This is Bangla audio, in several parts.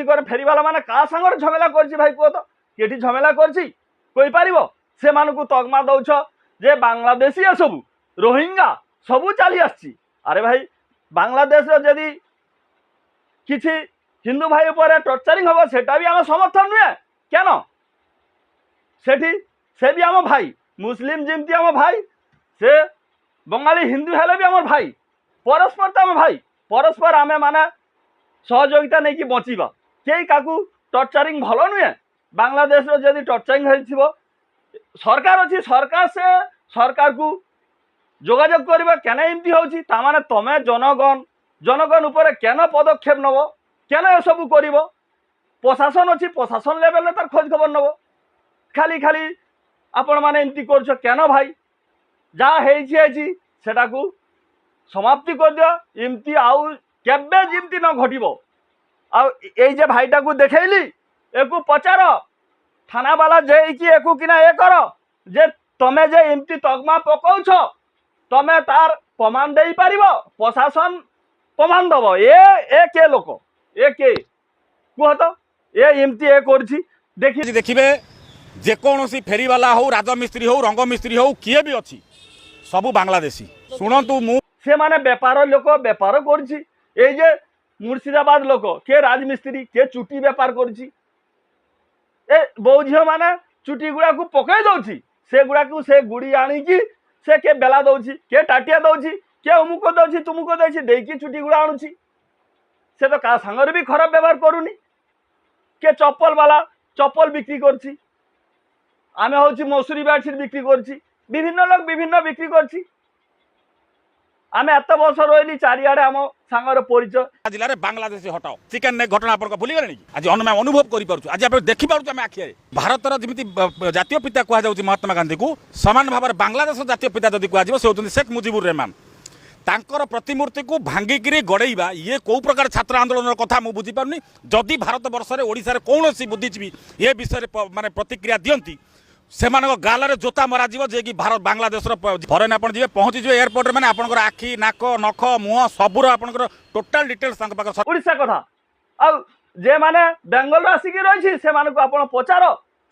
କିଛି করে ଫେରିବାଲା ମାନେ କାହା ସାଙ୍ଗରେ ଝମେଲା କରିଛି ଭାଇ କୁହ ତ କେଠି ଝମେଲା କରିଛି କହିପାରିବ ସେମାନଙ୍କୁ ତଗମା ଦଉଛ ଯେ ବାଂଲାଦେଶୀ ଏସବୁ ରୋହିଙ୍ଗା ସବୁ ଚାଲି ଆସିଛି ଆରେ ଭାଇ ବାଂଲାଦେଶର ଯଦି କିଛି ହିନ୍ଦୁ ଭାଇ ଉପରେ ଟର୍ଚରିଂ ହବ ସେଟା ବି ଆମ ସମର୍ଥନ ନୁହେଁ କେନ ସେଠି ସେ ବି ଆମ ଭାଇ ମୁସଲିମ ଯେମିତି ଆମ ଭାଇ ସେ ବଙ୍ଗାଳୀ ହିନ୍ଦୁ ହେଲେ ବି ଆମର ଭାଇ ପରସ୍ପର ତ ଆମ ଭାଇ ପରସ୍ପର ଆମେ ମାନେ ସହଯୋଗିତା ନେଇକି ବଞ୍ଚିବା କେହି କାହାକୁ ଟର୍ଚରିଂ ଭଲ ନୁହେଁ ବାଂଲାଦେଶର ଯଦି ଟର୍ଚରିଂ ହେଇଥିବ ସରକାର ଅଛି ସରକାର ସେ ସରକାରକୁ ଯୋଗାଯୋଗ କରିବା କେନ ଏମିତି ହେଉଛି ତାମାନେ ତମେ ଜନଗଣ ଜନଗଣ ଉପରେ କେନ ପଦକ୍ଷେପ ନେବ କେନ ଏସବୁ କରିବ ପ୍ରଶାସନ ଅଛି ପ୍ରଶାସନ ଲେଭେଲରେ ତାର ଖୋଜ ଖବର ନେବ ଖାଲି ଖାଲି ଆପଣମାନେ ଏମିତି କରୁଛ କେନ ଭାଇ ଯାହା ହେଇଛି ହେଇଛି ସେଟାକୁ ସମାପ୍ତି କରିଦିଅ ଏମିତି ଆଉ କେବେ ଯେମିତି ନ ଘଟିବ ଆଉ ଏଇ ଯେ ଭାଇଟାକୁ ଦେଖେଇଲି ଏକୁ ପଚାର ଥାନାବାଲା ଯାଇକି ଏକୁ କିନା ଏ କର ଯେ ତମେ ଯେ ଏମିତି ତଗମା ପକଉଛ ତମେ ତାର ପ୍ରମାଣ ଦେଇପାରିବ ପ୍ରଶାସନ ପ୍ରମାଣ ଦବ ଏ ଏ କେ ଲୋକ ଏ କେ କୁହ ତ ଏ ଏମିତି ଏ କରୁଛି ଦେଖି ଆଜି ଦେଖିବେ ଯେକୌଣସି ଫେରିବାଲା ହଉ ରାଜମିସ୍ତ୍ରୀ ହଉ ରଙ୍ଗମିସ୍ତ୍ରୀ ହଉ କିଏ ବି ଅଛି ସବୁ ବାଂଲାଦେଶୀ ଶୁଣନ୍ତୁ ମୁଁ ସେମାନେ ବେପାର ଲୋକ ବେପାର କରୁଛି এই যে ମୁର୍ସିଦାବାଦ ଲୋକ କିଏ ରାଜମିସ୍ତ୍ରୀ କିଏ ଚୁଟି ବେପାର କରୁଛି ଏ ବୋଉ ଝିଅମାନେ ଚୁଟି ଗୁଡ଼ାକୁ ପକାଇ ଦେଉଛି ସେଗୁଡ଼ାକୁ ସେ ଗୁଡ଼ି ଆଣିକି ସେ କିଏ ବେଲା ଦେଉଛି କିଏ ଟାଟିଆ ଦେଉଛି କିଏ ଅମୁକ ଦେଉଛି ତୁମୁକ ଦେଉଛି ଦେଇକି ଚୁଟି ଗୁଡ଼ା ଆଣୁଛି ସେ ତ କାହା ସାଙ୍ଗରେ ବି ଖରାପ ବ୍ୟବହାର କରୁନି କିଏ ଚପଲବାଲା ଚପଲ ବିକ୍ରି କରୁଛି ଆମେ ହେଉଛି ମସୁରୀ ବେଡ଼ସିଟ୍ ବିକ୍ରି କରୁଛି বিভিন্ন লোক বিভিন্ন বিক্রি করছি ଆମେ ଏତେ ବର୍ଷ ରହିଲି ଚାରିଆଡ଼େ ଆମ ସାଙ୍ଗର ପରିଚୟ ଜିଲ୍ଲାରେ ବାଂଲାଦେଶୀ ହଟାଅ ଚିକେନ ନେଇ ଘଟଣା ଆପଣଙ୍କ ଭୁଲିଗଲେଣି କି ଆଜି ଆମେ ଅନୁଭବ କରିପାରୁଛୁ ଆଜି ଆମେ ଦେଖିପାରୁଛୁ ଆମେ ଆଖିରେ ଭାରତର ଯେମିତି ବ- ବ- ଜାତୀୟ ପିତା କୁହାଯାଉଛି ମହାତ୍ମା ଗାନ୍ଧୀକୁ ସମାନ ଭାବରେ ବାଂଲାଦେଶର ଜାତୀୟ ପିତା ଯଦି କୁହାଯିବ ସେ ହେଉଛନ୍ତି ଶେଖ୍ ମୁଜିବୁର ରେହମାନ ତାଙ୍କର ପ୍ରତିମୂର୍ତ୍ତିକୁ ଭାଙ୍ଗିକିରି ଗଡ଼େଇବା ଇଏ କୋଉ ପ୍ରକାର ଛାତ୍ର ଆନ୍ଦୋଳନର କଥା ମୁଁ ବୁଝିପାରୁନି। ଯଦି ଭାରତ ବର୍ଷରେ ଓଡ଼ିଶାରେ କୌଣସି ବୁଦ୍ଧିଜୀବୀ ଏ ବିଷୟରେ ପ- ମାନେ ପ୍ରତିକ୍ରିୟା ଦିଅନ୍ତି ସେମାନଙ୍କ ଗାଲରେ ଜୋତା ମରାଯିବ ଯିଏକି ଭାରତ ବାଂଲାଦେଶର ଫରେନ୍ ଆପଣ ଯିବେ ପହଞ୍ଚିଯିବେ ଏୟାରପୋର୍ଟରେ ମାନେ ଆପଣଙ୍କର ଆଖି ନାକ ନଖ ମୁହଁ ସବୁର ଆପଣଙ୍କର ଟୋଟାଲ ଡିଟେଲ୍ସ ତାଙ୍କ ପାଖରେ ଓଡ଼ିଶା କଥା ଆଉ ଯେମାନେ ବେଙ୍ଗଲରୁ ଆସିକି ରହିଛି ସେମାନଙ୍କୁ ଆପଣ ପଚାର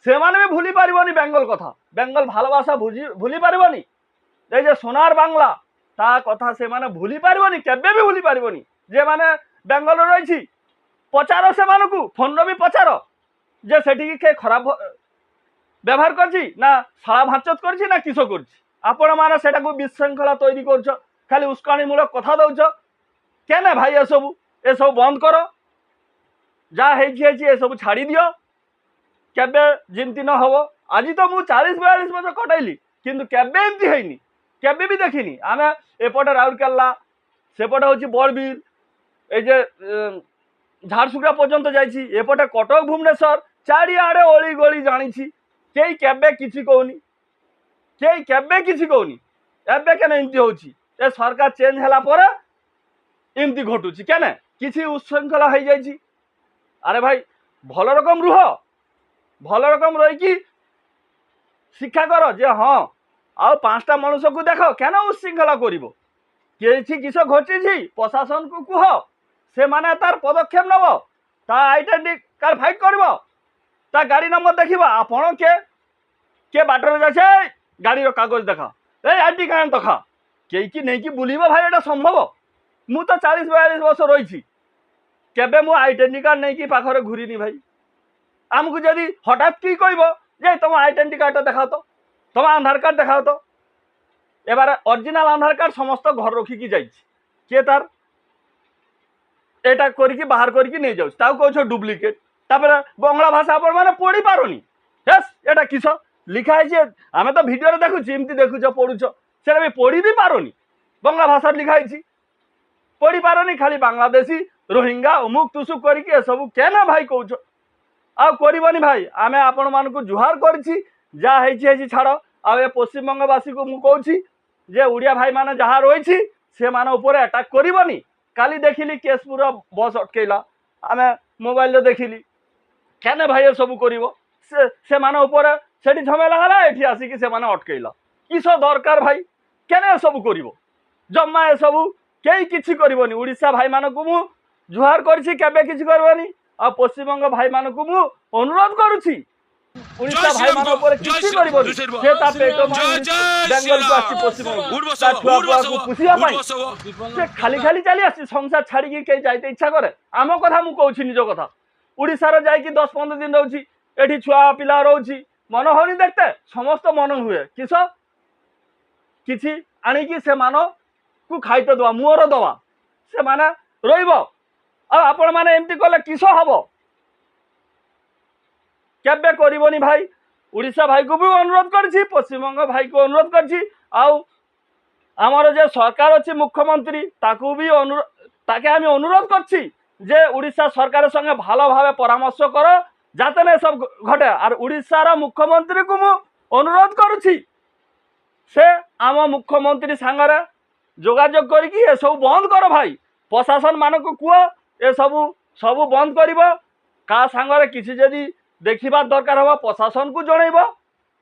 ସେମାନେ ବି ଭୁଲି ପାରିବନି ବେଙ୍ଗଲ କଥା ବେଙ୍ଗଲ ଭାଲବାସା ଭୁଲି ପାରିବନି ଏ ଯେ সোনার বাংলা তা কথা সেমানে ভুলি পারিবনি কেবে বি ভুলি পারিবনি যে মানে বেঙ্গলরে রয়েছি পচার সেমানকু ফোনর বি পচার যে সেটিকি কে খারাপ ব্যবহার করছি না সারা ভাঁচত করছি না কিছু করছি? আপন মানে সেটাকে বিশৃঙ্খলা তৈরি করছ, খালি উস্কানিমূলক কথা দৌছ? কেন ভাই এসব? এসব বন্ধ কর। যা হয়েছি হয়েছি, এসব ছাড়ি দিও। কেবে যেমতি ন হব? আজ তো মু চালিশ বয়াল্লিশ বছর কটাইলি, কিন্তু কেবে এমতি হয়নি? কেবে বি দেখিনি? আমি এপটে রাউরকেল্লা, সেপটে হচ্ছে বরবীর, এই যে ঝাড়সুগড়া পর্যন্ত যাইছি। এপটে কটক, ভুবনেশ্বর, চারিআড়ে অলি গলি জাঁছি କେହି କେବେ କିଛି କହୁନି। କେହି କେବେ କିଛି କହୁନି। ଏବେ କେନେ ଏମିତି ହେଉଛି? ଏ ସରକାର ଚେଞ୍ଜ ହେଲା ପରେ ଏମିତି ଘଟୁଛି କେନେ? କିଛି ଉଚ୍ଛୃଙ୍ଖଳା ହେଇଯାଇଛି। ଆରେ ଭାଇ ଭଲ ରକମ ରୁହ। ଭଲ ରକମ ରହିକି ଶିକ୍ଷା କର ଯେ ହଁ ଆଉ ପାଞ୍ଚଟା ମଣିଷକୁ ଦେଖ କେନ ଉଚ୍ଛୃଙ୍ଖଳା କରିବ। କିଛି କିସ ଘଟିଛି ପ୍ରଶାସନକୁ କୁହ। ସେମାନେ ତାର ପଦକ୍ଷେପ ନେବ ତା ଆଇଡେଣ୍ଟି କାର୍ଡ଼ ଫାଇଟ୍ କରିବ। ତା ଗାଡ଼ି ନମ୍ବର ଦେଖିବା ଆପଣ କେ કે બાટરે જશે ગાડીર કાગଜ ଦେଖା ଏ ଆଣ୍ଟି କାଣା ଦେଖା କେଇକି ନେଇକି ବୁଲିବ ଭାଇ ଏଇଟା ସମ୍ଭବ ମୁଁ ତ ଚାଳିଶ ବୟାଳିଶ ବର୍ଷ ରହିଛି କେବେ ମୁଁ ଆଇଡେଣ୍ଟି କାର୍ଡ଼ ନେଇକି ପାଖରେ ଘୁରିନି ଭାଇ ଆମକୁ ଯଦି ହଠାତ୍ କି କହିବ ଯେ ତୁମ ଆଇଡେଣ୍ଟି କାର୍ଡ଼ଟା ଦେଖାଅ ତ ତୁମ ଆଧାର କାର୍ଡ଼ ଦେଖାଅ ତ এবার অরিজিনাল আধার কার্ড সমস্ত ঘর রখিকি যাইছি কে তার এটা করিকি বাহার করিকি নিয়ে যাচ্ছে তাও কৌছ ডুপ্লিকেট তারপরে বাংলা ভাষা আপনার মানে পড়ি পারি হ্যাঁ এটা কিসব লিখা হয়েছে, আমি তো ভিডিওরে দেখুছি, এমতি দেখুছ, পড়ুছ। সেটা আমি পড়ি বি পারুনি। বাংলা ভাষার লিখা হয়েছি। পড়ি পারুনি, খালি বাংলাদেশি, রোহিঙ্গা, অমুক তুসুক করিকি এসব কেন ভাই কৌছ আউ করবনি ভাই আমি আপন মানুষ জুহার করছি যা হয়েছি হয়েছি ছাড় আউ এ পশ্চিমবঙ্গবাসী মু কৌছি যে ওড়িয়া ভাই মানে যা রয়েছে সে মানে উপরে আটাক করবনি কালি দেখিলি কেশপুর বস অটকাইলা আমি মোবাইলে দেখিলি কেন ভাই এসব করব সে সে উপরে ସେଠି ଝମେଲା ହେଲା ଏଠି ଆସିକି ସେମାନେ ଅଟକେଇଲା କିସ ଦରକାର ଭାଇ କେନେ ଏସବୁ କରିବ ଜମା ଏସବୁ କେହି କିଛି କରିବନି ଓଡ଼ିଶା ଭାଇମାନଙ୍କୁ ମୁଁ ଜୁହାର କରିଛି କେବେ କିଛି କରିବନି ଆଉ ପଶ୍ଚିମବଙ୍ଗ ଭାଇମାନଙ୍କୁ ମୁଁ ଅନୁରୋଧ କରୁଛି ଓଡ଼ିଶା ଜୟ ଶ୍ରୀରାମ ଭାଇମାନଙ୍କ ଉପରେ ଜୟ କିଛି ଶ୍ରୀରାମ, କରିବନି ଜୟ ଶ୍ରୀରାମ। ସେ ତା ପେଟ ପାଇଁ ଜୟ ଜୟ ବେଙ୍ଗଲକୁ ଆସିଛି ଶ୍ରୀରାମ। ପଶ୍ଚିମବଙ୍ଗ ଉଠ ବସ ତା ଛୁଆ ଉଠ ପୁଆକୁ ବସ ପୋଷିବା ଉଠ ପାଇଁ ବସ ସେ ଖାଲି ଖାଲି ଚାଲି ଆସିଛି ସଂସାର ଛାଡ଼ିକି କେହି ଯାଇତେ ଇଚ୍ଛା କରେ ଆମ କଥା ମୁଁ କହୁଛି ନିଜ କଥା। ଓଡ଼ିଶାରେ ଯାଇକି ଦଶ ପନ୍ଦର ଦିନ ରହୁଛି ଏଠି ଛୁଆ ପିଲା ରହୁଛି ମନ ହଉନି ଦେଖତେ ସମସ୍ତ ମନ ହୁଏ କିସ କିଛି ଆଣିକି ସେମାନଙ୍କୁ ଖାଇତେ ଦେବା ମୁହଁର ଦେବା ସେମାନେ ରହିବ ଆଉ ଆପଣମାନେ ଏମିତି କଲେ କିସ ହବ କେବେ କରିବନି ଭାଇ ଓଡ଼ିଶା ଭାଇକୁ ବି ଅନୁରୋଧ କରିଛି ପଶ୍ଚିମବଙ୍ଗ ଭାଇକୁ ଅନୁରୋଧ କରିଛି ଆଉ ଆମର যে সরকার আছে মুখ্যমন্ত্রী তাকে বি অনুরোধ তাকে আমি অনুরোধ করছি যে উড়িষ্যা সরকারের সঙ্গে ভালোভাবে পরামর্শ করো যাতে না এসব ঘটে। আর উড়িষ্যার মুখ্যমন্ত্রীকে মু অনুরোধ করছি, সে আম মুখ্যমন্ত্রী সাংরে যোগাযোগ করি এসব বন্ধ কর ভাই। প্রশাসন মানুষ কুহ এসব সব বন্ধ করব। কাহ সাংরে কিছু যদি দেখিবা দরকার হব প্রশাসন কু জনাইব।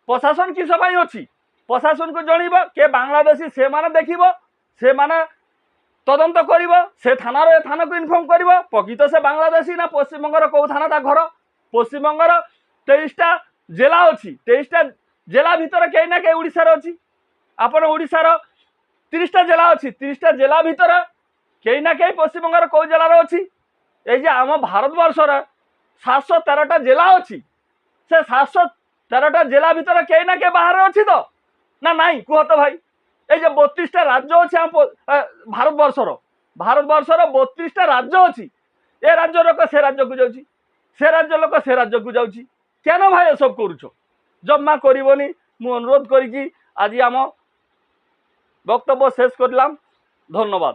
প্রশাসন কিস পাই অছি প্রশাসনকু জনাইব, কে বাংলাদেশী সে মানে দেখিব সে মানে তদন্ত করব, সে থানার এ থানাকে ইনফর্ম করব। প্রকৃত সে বাংলাদেশী না পশ্চিমবঙ্গের কেউ থানা তা ঘর? পশ্চিমবঙ্গর তেইশটা জেলা ଅଛି তেইশটা জেলা ভিতরে কে না কে ওড়িশার ଅଛି ଆପଣ ଓଡ଼ିଶାର ତିରିଶଟା ଜେଲା ଅଛି ତିରିଶଟା ଜେଲା ଭିତରେ କେହି ନା କେହି ପଶ୍ଚିମବଙ୍ଗର କେଉଁ ଜେଲାରେ ଅଛି ଏଇ ଯେ ଆମ ଭାରତବର୍ଷର ସାତଶହ ତେରଟା ଜେଲା ଅଛି ସେ ସାତଶହ ତେରଟା ଜେଲା ଭିତରେ କେହି ନା କେହି ବାହାରେ ଅଛି ତ ନା ନାଇଁ କୁହ ତ ଭାଇ ଏଇ ଯେ ବତିଶଟା ରାଜ୍ୟ ଅଛି ଆମ ଭାରତବର୍ଷର ଭାରତବର୍ଷର ବତିଶଟା ରାଜ୍ୟ ଅଛି ଏ ରାଜ୍ୟ ଲୋକ ସେ ରାଜ୍ୟକୁ ଯାଉଛି ସେ ରାଜ୍ୟ ଲୋକ ସେ ରାଜ୍ୟକୁ যাচ্ছি কেন ভাই এসব করছ? জমা করবনি, মু অনুরোধ করি আজ আম বক্তব্য শেষ করলাম। ধন্যবাদ।